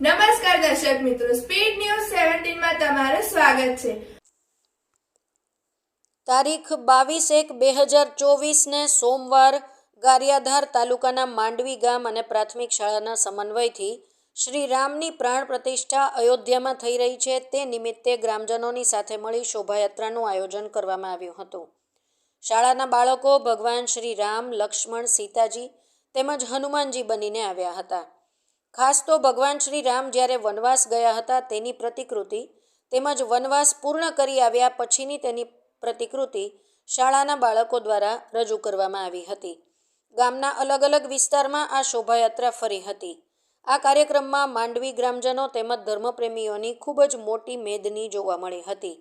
નમસ્કાર દર્શક મિત્રો સ્પીડ ન્યૂઝ સેવન્ટીનમાં તમારું સ્વાગત છે. તારીખ બાવીસ એક બે હજાર ચોવીસને સોમવાર ગારિયાધાર તાલુકાના માંડવી ગામ અને પ્રાથમિક શાળાના સમન્વયથી શ્રી રામની પ્રાણ પ્રતિષ્ઠા અયોધ્યામાં થઈ રહી છે. તે નિમિત્તે ગ્રામજનોની સાથે મળી શોભાયાત્રાનું આયોજન કરવામાં આવ્યું હતું. શાળાના બાળકો ભગવાન શ્રી રામ, લક્ષ્મણ, સીતાજી તેમજ હનુમાનજી બનીને આવ્યા હતા. ખાસ તો ભગવાન શ્રી રામ જ્યારે વનવાસ ગયા હતા તેની પ્રતિકૃતિ તેમજ વનવાસ પૂર્ણ કરી આવ્યા પછીની તેની પ્રતિકૃતિ શાળાના બાળકો દ્વારા રજૂ કરવામાં આવી હતી. ગામના અલગ અલગ વિસ્તારમાં આ શોભાયાત્રા ફરી હતી. આ કાર્યક્રમમાં માંડવી ગ્રામજનો તેમજ ધર્મપ્રેમીઓની ખૂબ જ મોટી મેદની જોવા મળી હતી.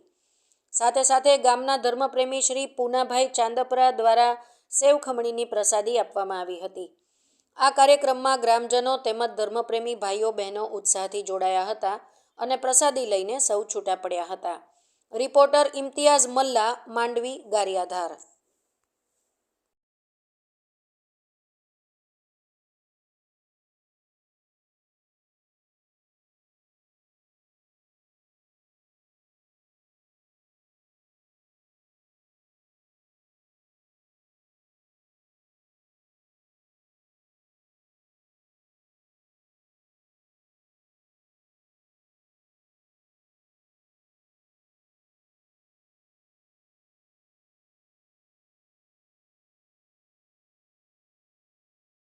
સાથે સાથે ગામના ધર્મપ્રેમી શ્રી પૂનાભાઈ ચાંદપરા દ્વારા સેવ ખમણીની પ્રસાદી આપવામાં આવી હતી. આ કાર્યક્રમમાં ગ્રામજનો તેમજ ધર્મપ્રેમી ભાઈઓ, બહેનો ઉત્સાહથી જોડાયા હતા અને પ્રસાદી લઈને સૌ છૂટા પડ્યા હતા. રિપોર્ટર ઇમ્તિયાઝ મલ્લા, માંડવી, ગારિયાધાર